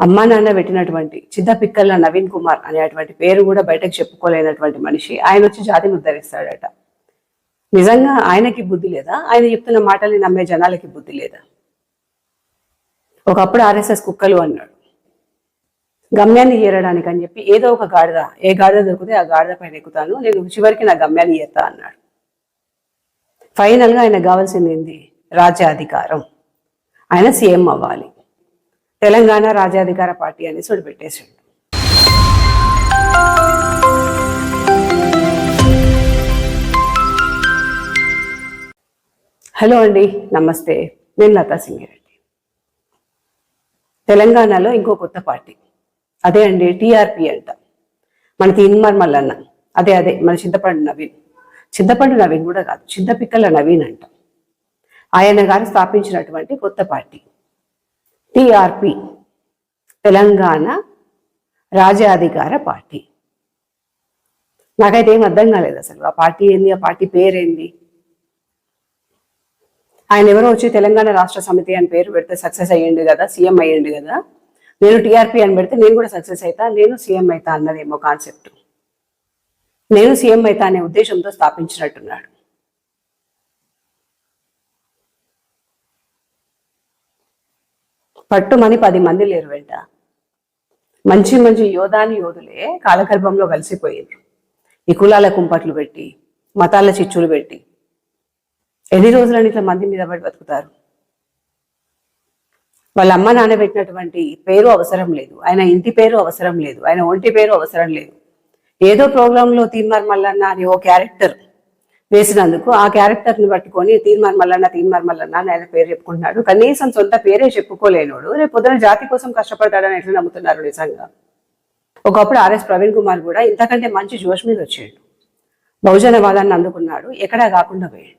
అమ్మా నాన్న పెట్టినటువంటి చిద్దపిక్కల నవీన్ కుమార్ అనేటువంటి పేరు కూడా బయటకు చెప్పుకోలేనటువంటి మనిషి. ఆయన వచ్చి జాతిని ఉద్ధరిస్తాడట. నిజంగా ఆయనకి బుద్ధి లేదా? ఆయన చెప్తున్న మాటల్ని నమ్మే జనాలకి బుద్ధి లేదా? ఒకప్పుడు ఆర్ఎస్ఎస్ కుక్కలు అన్నాడు. గమ్యాన్ని ఏరడానికి అని చెప్పి ఏదో ఒక గాడిద ఏ గాడిద దొరికితే ఆ గాడిద పైన ఎక్కుతాను నేను చివరికి నా గమ్యాన్ని చేస్తా అన్నాడు. ఫైనల్గా కావాల్సింది ఏంది? రాజ్యాధికారం. ఆయన సీఎం అవ్వాలి. తెలంగాణ రాజ్యాధికార పార్టీ అనేసి ఒకటి హలో అండి నమస్తే. నేను లతా సింగిరెడ్డి. తెలంగాణలో ఇంకో కొత్త పార్టీ. అదే అండి టీఆర్పీ అంట. మన తీన్మార్ మల్లన్న అదే అదే మన చింతపండు నవీన్. చింతపండు నవీన్ కూడా కాదు చింతపిక్కల నవీన్ అంట. ఆయన గారు స్థాపించినటువంటి కొత్త పార్టీ. టిఆర్పి తెలంగాణ రాజ్యాధికార పార్టీ. నాకైతే ఏం అర్థం కాలేదు అసలు. ఆ పార్టీ ఏంది? ఆ పార్టీ పేరేంది? ఆయన ఎవరో వచ్చి తెలంగాణ రాష్ట్ర సమితి అని పేరు పెడితే సక్సెస్ అయ్యిండు కదా సీఎం అయ్యిండు కదా. నేను టీఆర్పీ అని పెడితే నేను కూడా సక్సెస్ అవుతా నేను సీఎం అవుతా అన్నదేమో కాన్సెప్ట్. నేను సీఎం అవుతా అనే ఉద్దేశంతో స్థాపించినట్టున్నాడు. పట్టుమని పది మంది లేరు వెంట మంచి మంచి యోధాని యోధులే కాలగర్భంలో కలిసిపోయారు ఈ కులాల కుంపట్లు పెట్టి మతాల చిచ్చులు పెట్టి. ఎన్ని రోజులని ఇట్లా మంది మీద పడి బతుకుతారు? వాళ్ళ అమ్మ నాన్న పెట్టినటువంటి పేరు అవసరం లేదు. ఆయన ఇంటి పేరు అవసరం లేదు. ఆయన ఒంటి పేరు అవసరం లేదు. ఏదో ప్రోగ్రాంలో తీన్మార్ మల్లన్న అని ఓ క్యారెక్టర్ వేసినందుకు ఆ క్యారెక్టర్ని పట్టుకొని తీర్మార్ మల్లన్న తీర్మార్ మల్లన్న అని ఆయన పేరు చెప్పుకుంటున్నాడు. కనీసం సొంత పేరే చెప్పుకోలేనోడు. రేపు పొద్దున జాతి కోసం కష్టపడతాడని ఎట్లా నమ్ముతున్నారు నిజంగా? ఒకప్పుడు ఆర్ఎస్ ప్రవీణ్ కుమార్ కూడా ఇంతకంటే మంచి జోష్ మీద వచ్చాడు బహుజనవాదాన్ని అందుకున్నాడు. ఎక్కడా కాకుండా పోయాడు.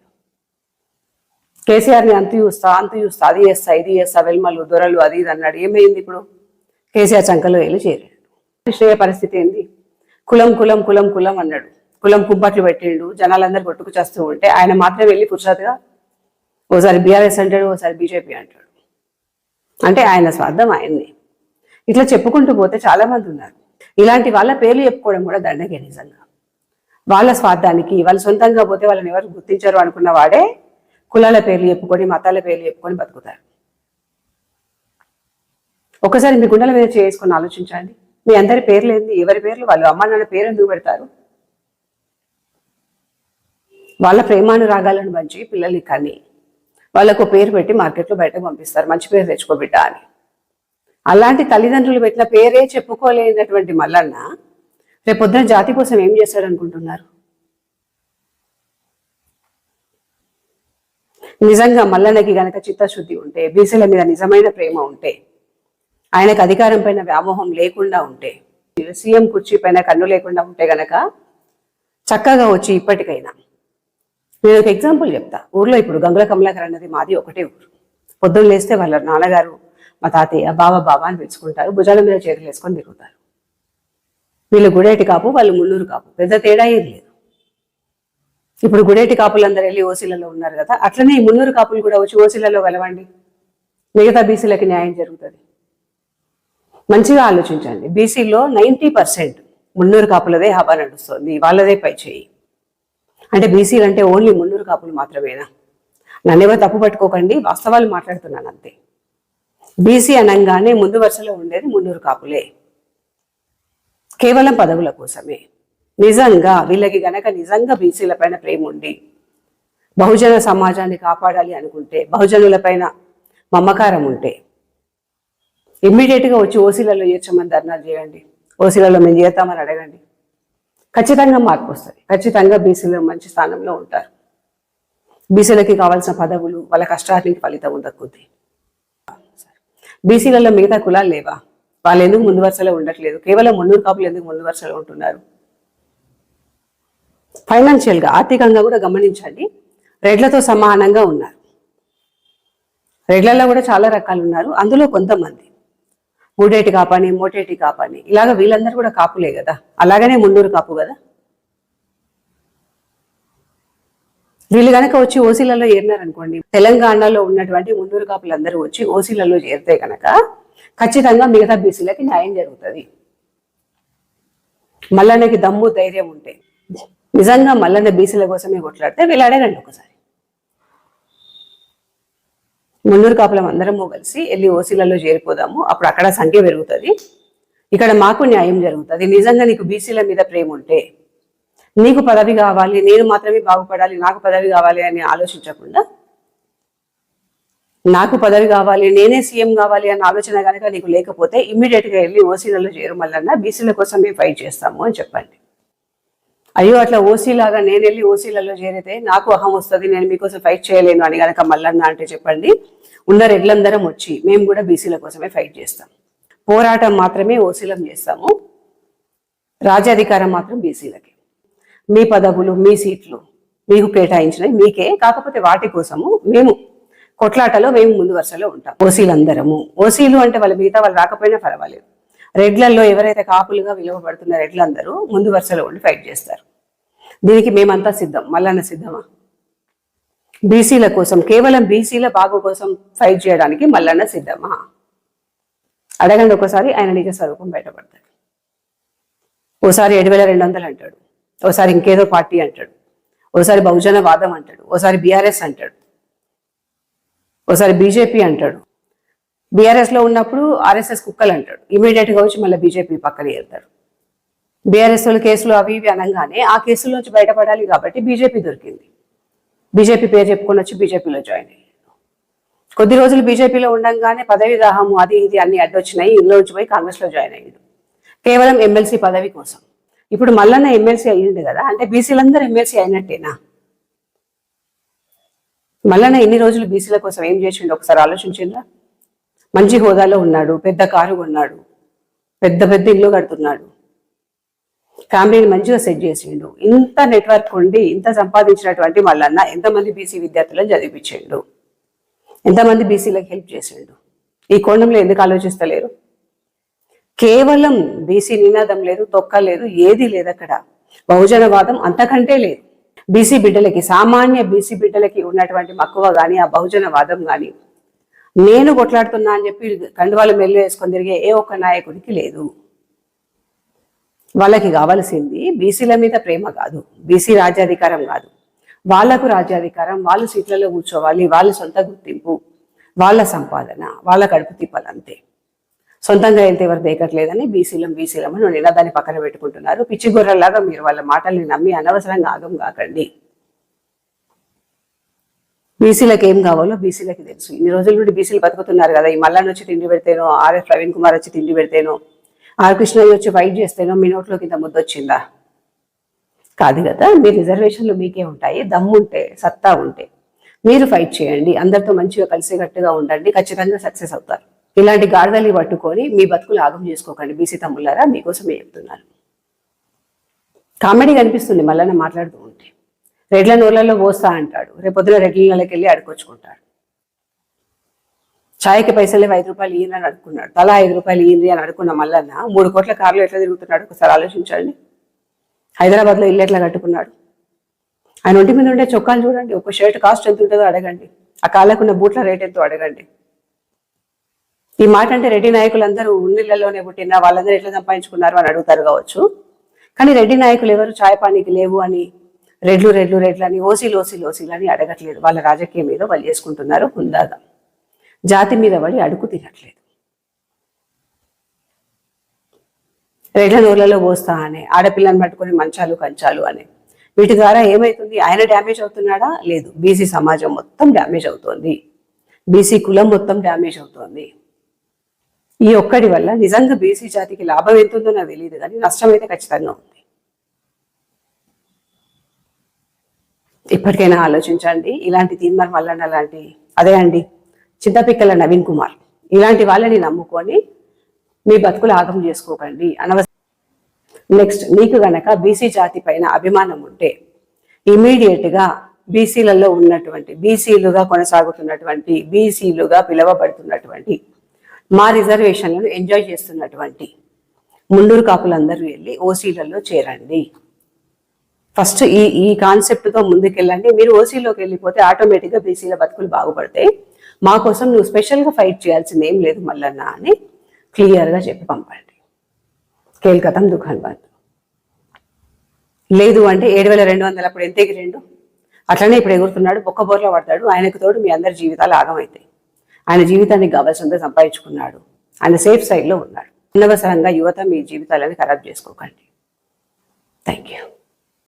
కేసీఆర్ని అంత చూస్తా అంతు చూస్తా. అది చేస్తా ఇది చేస్తా వెల్మలు దొరలు అది ఇది అన్నాడు. ఏమైంది ఇప్పుడు? కేసీఆర్ చంకలో వెళ్ళి చేరాడు. శ్రేయ పరిస్థితి ఏంది? కులం కులం కులం కులం అన్నాడు. కులం కుబ్బట్లు పెట్టిండు జనాలందరూ కొట్టుకు చేస్తూ ఉంటే ఆయన మాత్రం వెళ్ళి పురుషాత్గా ఓసారి బీఆర్ఎస్ అంటాడు ఓసారి బీజేపీ అంటాడు. అంటే ఆయన స్వార్థం ఆయన్ని. ఇట్లా చెప్పుకుంటూ పోతే చాలా మంది ఉన్నారు. ఇలాంటి వాళ్ళ పేర్లు చెప్పుకోవడం కూడా దండగే నిజంగా. వాళ్ళ స్వార్థానికి వాళ్ళు సొంతంగా పోతే వాళ్ళని ఎవరు గుర్తించారు అనుకున్న వాడే కులాల పేర్లు చెప్పుకొని మతాల పేర్లు చెప్పుకొని బతుకుతారు. ఒకసారి మీ గుండెల మీద చేసుకొని ఆలోచించండి. మీ అందరి పేర్లు ఏంది? ఎవరి పేర్లు? వాళ్ళు అమ్మ నాన్న పేరు ఎందుకు పెడతారు? వాళ్ళ ప్రేమానురాగాలను మంచి పిల్లల్ని కానీ వాళ్ళకు పేరు పెట్టి మార్కెట్లో బయటకు పంపిస్తారు. మంచి పేరు తెచ్చుకోబిడ్డ అని. అలాంటి తల్లిదండ్రులు పెట్టిన పేరే చెప్పుకోలేనటువంటి మల్లన్న రేపొద్దున జాతి కోసం ఏం చేశాడు అనుకుంటున్నారు నిజంగా మల్లన్నకి గనక చిత్తశుద్ధి ఉంటే బీసీల మీద నిజమైన ప్రేమ ఉంటే ఆయనకు అధికారం పైన వ్యామోహం లేకుండా ఉంటే సీఎం కుర్చీ పైన కన్ను లేకుండా ఉంటే గనక చక్కగా వచ్చి ఇప్పటికైనా నేను ఒక ఎగ్జాంపుల్ చెప్తా. ఊర్లో ఇప్పుడు గంగుల కమలాకర్ అన్నది మాది ఒకటే ఊరు. పొద్దున్న లేస్తే వాళ్ళ నాన్నగారు మా తాతయ్య బావ బావ అని పిలుచుకుంటారు. భుజాల మీద చేతులు వేసుకొని తిరుగుతారు. వీళ్ళు గుడేటి కాపు వాళ్ళు మున్నూరు కాపు. పెద్ద తేడా ఏం లేదు. ఇప్పుడు గుడేటి కాపులందరూ వెళ్ళి ఓసీలలో ఉన్నారు కదా అట్లనే ఈ మున్నూరు కాపులు కూడా వచ్చి ఓసీలలో కలవండి. మిగతా బీసీలకి న్యాయం జరుగుతుంది. మంచిగా ఆలోచించండి. బీసీలో నైంటీ పర్సెంట్ మున్నూరు కాపులదే హవా నడుస్తుంది. వాళ్ళదే పై చేయి. అంటే బీసీలు అంటే ఓన్లీ మున్నూరు కాపులు మాత్రమేనా? నన్నెవరు తప్పు పట్టుకోకండి వాస్తవాలు మాట్లాడుతున్నాను అంతే. బీసీ అనగానే ముందు వరుసలో ఉండేది మున్నూరు కాపులే. కేవలం పదవుల కోసమే. నిజంగా వీళ్ళకి గనక నిజంగా బీసీల పైన ప్రేమ ఉండి బహుజన సమాజాన్ని కాపాడాలి అనుకుంటే బహుజనుల పైన మమకారం ఉంటే ఇమ్మీడియట్గా వచ్చి ఓసీలలో చేర్చమని ధర్నాలు చేయండి. ఓసీలలో మేము చేస్తామని అడగండి. ఖచ్చితంగా మార్పు వస్తుంది. ఖచ్చితంగా బీసీలో మంచి స్థానంలో ఉంటారు. బీసీలకి కావాల్సిన పదవులు వాళ్ళ కష్టానికి ఫలితం ఉండకుద్ది బీసీలలో మిగతా కులాలు లేవా? వాళ్ళు ఎందుకు ముందు వరుసలో ఉండట్లేదు? కేవలం మున్నూరు కాపులు ఎందుకు ముందు వరుసలో ఉంటున్నారు? ఫైనాన్షియల్గా ఆర్థికంగా కూడా గమనించండి. రెడ్లతో సమానంగా ఉన్నారు. రెడ్లలో కూడా చాలా రకాలు ఉన్నారు. అందులో కొంతమంది మూడేటి కాపని మోటేటి కాపని. ఇలాగ వీళ్ళందరూ కూడా కాపులే కదా. అలాగనే మున్నూరు కాపు కదా. వీళ్ళు కనుక వచ్చి ఓసీలలో చేరినారనుకోండి తెలంగాణలో ఉన్నటువంటి మున్నూరు కాపులందరూ వచ్చి ఓసీలలో చేరితే కనుక ఖచ్చితంగా మిగతా బీసీలకి న్యాయం జరుగుతుంది. మల్లన్నకి దమ్ము ధైర్యం ఉంటే నిజంగా మల్లన్న బీసీల కోసమే కొట్లాడితే వీళ్ళు ఒకసారి. మున్నూరు కాపులం అందరము కలిసి వెళ్ళి ఓసీలలో చేరిపోదాము. అప్పుడు అక్కడ సంఖ్య పెరుగుతుంది. ఇక్కడ మాకు న్యాయం జరుగుతుంది. నిజంగా నీకు బీసీల మీద ప్రేమ ఉంటే నీకు పదవి కావాలి నేను మాత్రమే బాగుపడాలి నాకు పదవి కావాలి అని ఆలోచించకుండా నాకు పదవి కావాలి నేనే సీఎం కావాలి అన్న ఆలోచన కనుక నీకు లేకపోతే ఇమ్మీడియట్గా వెళ్ళి ఓసీలలో చేరు మల్లన్న బీసీల కోసం మేము ఫైట్ చేస్తాము అని చెప్పండి. అయ్యో అట్లా ఓసీ లాగా నేను వెళ్ళి ఓసీలలో చేరితే నాకు అహం వస్తుంది నేను మీకోసం ఫైట్ చేయలేను అని కనుక మల్లన్న అంటే చెప్పండి. ఉన్న రెడ్లందరం వచ్చి మేము కూడా బీసీల కోసమే ఫైట్ చేస్తాం. పోరాటం మాత్రమే ఓసీలం చేస్తాము. రాజ్యాధికారం మాత్రం బీసీలకి. మీ పదవులు మీ సీట్లు మీకు కేటాయించినవి మీకే. కాకపోతే వాటి కోసము మేము కొట్లాటలో మేము ముందు వరుసలో ఉంటాం. ఓసీలందరము. ఓసీలు అంటే వాళ్ళ మిగతా వాళ్ళు రాకపోయినా పర్వాలేదు. రెడ్లలో ఎవరైతే కాపులుగా విలువబడుతున్న రెడ్లందరూ ముందు వరుసలో ఉండి ఫైట్ చేస్తారు. దీనికి మేమంతా సిద్ధం. మల్లన్న సిద్ధమా? బీసీల కోసం కేవలం బీసీల బాగు కోసం ఫైట్ చేయడానికి మల్లన్న సిద్ధమా? అడగండి ఒకసారి ఆయన నిజ స్వరూపం బయటపడతాడు. ఓసారి ఏడు వేల రెండు వందలు అంటాడు. ఓసారి ఇంకేదో పార్టీ అంటాడు. ఓసారి బహుజన వాదం అంటాడు. ఓసారి బీఆర్ఎస్ అంటాడు. ఓసారి బీజేపీ అంటాడు. బీఆర్ఎస్లో ఉన్నప్పుడు ఆర్ఎస్ఎస్ కుక్కలు అంటాడు. ఇమీడియట్గా వచ్చి మళ్ళీ బీజేపీ పక్కన వెళ్తాడు బీఆర్ఎస్ వాళ్ళు కేసులు అవి ఇవి అనగానే ఆ కేసుల నుంచి బయటపడాలి కాబట్టి బీజేపీ దొరికింది. బీజేపీ పేరు చెప్పుకొని వచ్చి బీజేపీలో జాయిన్ అయ్యాడు. కొద్ది రోజులు బీజేపీలో ఉండంగానే పదవి దాహము అది ఇది అన్ని అడ్డొచ్చినాయి. ఇందులో నుంచి పోయి కాంగ్రెస్లో జాయిన్ అయ్యాడు. కేవలం ఎమ్మెల్సీ పదవి కోసం. ఇప్పుడు మల్లన్న ఎమ్మెల్సీ అయ్యింది కదా అంటే బీసీలందరూ ఎమ్మెల్సీ అయినట్టేనా? మల్లన్న ఎన్ని రోజులు బీసీల కోసం ఏం చేసిండు? ఒకసారి ఆలోచించిందా మంచి హోదాలో ఉన్నాడు పెద్ద కారు కొన్నాడు పెద్ద పెద్ద ఇల్లు కడుతున్నాడు. ఫ్యామిలీని మంచిగా సెట్ చేసిండు. ఇంత నెట్వర్క్ ఉండి ఇంత సంపాదించినటువంటి వాళ్ళన్న ఎంతమంది బీసీ విద్యార్థులను చదివించిండు? ఎంతమంది బీసీలకు హెల్ప్ చేసిండు? ఈ కోణంలో ఎందుకు ఆలోచిస్తలేరు? కేవలం బీసీ నినాదం లేదు తొక్క లేదు ఏది లేదు అక్కడ. బహుజనవాదం అంతకంటే లేదు. బీసీ బిడ్డలకి సామాన్య బీసీ బిడ్డలకి ఉన్నటువంటి మక్కువ కానీ ఆ బహుజనవాదం కానీ నేను కొట్లాడుతున్నా అని చెప్పి కండువాలు మెల్లు వేసుకొని తిరిగే ఏ ఒక్క నాయకుడికి లేదు. వాళ్ళకి కావాల్సింది బీసీల మీద ప్రేమ కాదు. బీసీ రాజ్యాధికారం కాదు. వాళ్ళకు రాజ్యాధికారం వాళ్ళు సీట్లలో కూర్చోవాలి వాళ్ళ సొంత గుర్తింపు వాళ్ళ సంపాదన వాళ్ళ కడుపు తిప్పదంతే అంతే. సొంతంగా వెళ్తే ఎవరు దేకట్లేదని బీసీలం బీసీలం అని నినాదాన్ని పక్కన పెట్టుకుంటున్నారు. పిచ్చి గొర్రెల్లాగా మీరు వాళ్ళ మాటల్ని నమ్మి అనవసరంగా ఆగం కాకండి. బీసీలకు ఏం కావాలో బీసీలకి తెలుసు. ఇన్ని రోజుల నుండి బీసీలు బతుకుతున్నారు కదా. ఈ మల్లాన్ని వచ్చి తిండి పెడితేనో ఆర్ఎస్ ప్రవీణ్ కుమార్ వచ్చి తిండి పెడితేనో ఆర్ కృష్ణయ్య వచ్చి ఫైట్ చేస్తేనో మీ నోట్లోకి ఇంత ముద్దొచ్చిందా? కాదు కదా మీ రిజర్వేషన్లు మీకే ఉంటాయి దమ్ముంటే సత్తా ఉంటే. మీరు ఫైట్ చేయండి అందరితో మంచిగా కలిసికట్టుగా ఉండండి ఖచ్చితంగా సక్సెస్ అవుతారు. ఇలాంటి గాడిదల్ని పట్టుకొని మీ బతుకులు ఆగం చేసుకోకండి బీసీ తమ్ముళ్ళారా? మీకోసమే చెప్తున్నాను కామెడీ కనిపిస్తుంది మళ్ళీ మాట్లాడుతూ ఉంటే. రెడ్ల నూళ్ళలో పోస్తా అంటాడు. రేపొద్దున రెడ్లకి వెళ్ళి అడుకొచ్చుకుంటాడు ఛాయ్కి పైసలు ఐదు రూపాయలు ఈయన అని అడుక్కున్నాడు తలా ఐదు రూపాయలు ఈయనరి అని అడుకున్న మల్లన్న మూడు కోట్ల కార్లు ఎట్లా తిరుగుతున్నాడు? ఒకసారి ఆలోచించండి. హైదరాబాద్లో ఇల్లు ఎట్లా కట్టుకున్నాడు? ఆయన ఒంటి మీద ఉండే చొక్కాలు చూడండి. ఒక షర్ట్ కాస్ట్ ఎంత ఉంటుందో అడగండి. ఆ కాళ్ళకున్న బూట్ల రేట్ ఎంతో అడగండి. ఈ మాట అంటే రెడ్డి నాయకులందరూ ఉన్నిళ్ళలోనే పుట్టిన వాళ్ళందరూ ఎట్లా సంపాదించుకున్నారు అని అడుగుతారు కావచ్చు. కానీ రెడ్డి నాయకులు ఎవరు? ఛాయ్ పానీకి లేవు అని రెడ్లు రెడ్లు రెడ్లు అని ఓసీలు ఓసీలు ఓసీలు అని అడగట్లేదు. వాళ్ళ రాజకీయం మీద వాళ్ళు చేసుకుంటున్నారు హుందాగా. జాతి మీద పడి అడుగు తినట్లేదు. రెడ్ల నూర్లలో పోస్తా అని ఆడపిల్లని పట్టుకొని మంచాలు కంచాలు అని. వీటి ద్వారా ఏమవుతుంది ఆయన డ్యామేజ్ అవుతున్నాడా? లేదు. బీసీ సమాజం మొత్తం డ్యామేజ్ అవుతోంది. బీసీ కులం మొత్తం డ్యామేజ్ అవుతోంది. ఈ ఒక్కడి వల్ల నిజంగా బీసీ జాతికి లాభం ఎంతుందో నాకు తెలియదు కానీ నష్టం అయితే ఖచ్చితంగా ఉంది. ఇప్పటికైనా ఆలోచించండి. ఇలాంటి తీన్మార్ మల్లన్న లాంటి అదే అండి చిన్నపిక్కల నవీన్ కుమార్. ఇలాంటి వాళ్ళని నమ్ముకొని మీ బతుకులు ఆగం చేసుకోకండి. అనవసరం నెక్స్ట్ మీకు గనక బీసీ జాతి పైన అభిమానం ఉంటే ఇమీడియట్గా బీసీలలో ఉన్నటువంటి బీసీలుగా కొనసాగుతున్నటువంటి బీసీలుగా పిలువబడుతున్నటువంటి మా రిజర్వేషన్లను ఎంజాయ్ చేస్తున్నటువంటి ముండూరు కాపులందరూ వెళ్ళి ఓసీలలో చేరండి. ఫస్ట్ ఈ ఈ కాన్సెప్ట్తో ముందుకెళ్ళండి. మీరు ఓసీలోకి వెళ్ళిపోతే ఆటోమేటిక్గా బీసీల బతుకులు బాగుపడతాయి. మా కోసం నువ్వు స్పెషల్గా ఫైట్ చేయాల్సింది ఏం లేదు మల్లన్న అని క్లియర్గా చెప్పి పంపండి. కేల్కతం దుకాన్ బంద్. లేదు అంటే ఏడు వేల రెండు వందలు అప్పుడు ఎంత ఎగిరిండు? అట్లనే ఇప్పుడు ఎగురుతున్నాడు బొక్క బోర్లో పడతాడు. ఆయనకు తోడు మీ అందరి జీవితాలు ఆగమవుతాయి ఆయన జీవితానికి కావాల్సిందే సంపాదించుకున్నాడు. ఆయన సేఫ్ సైడ్లో ఉన్నాడు. అనవసరంగా యువత మీ జీవితాలను ఖరాబ్ చేసుకోకండి. Thank you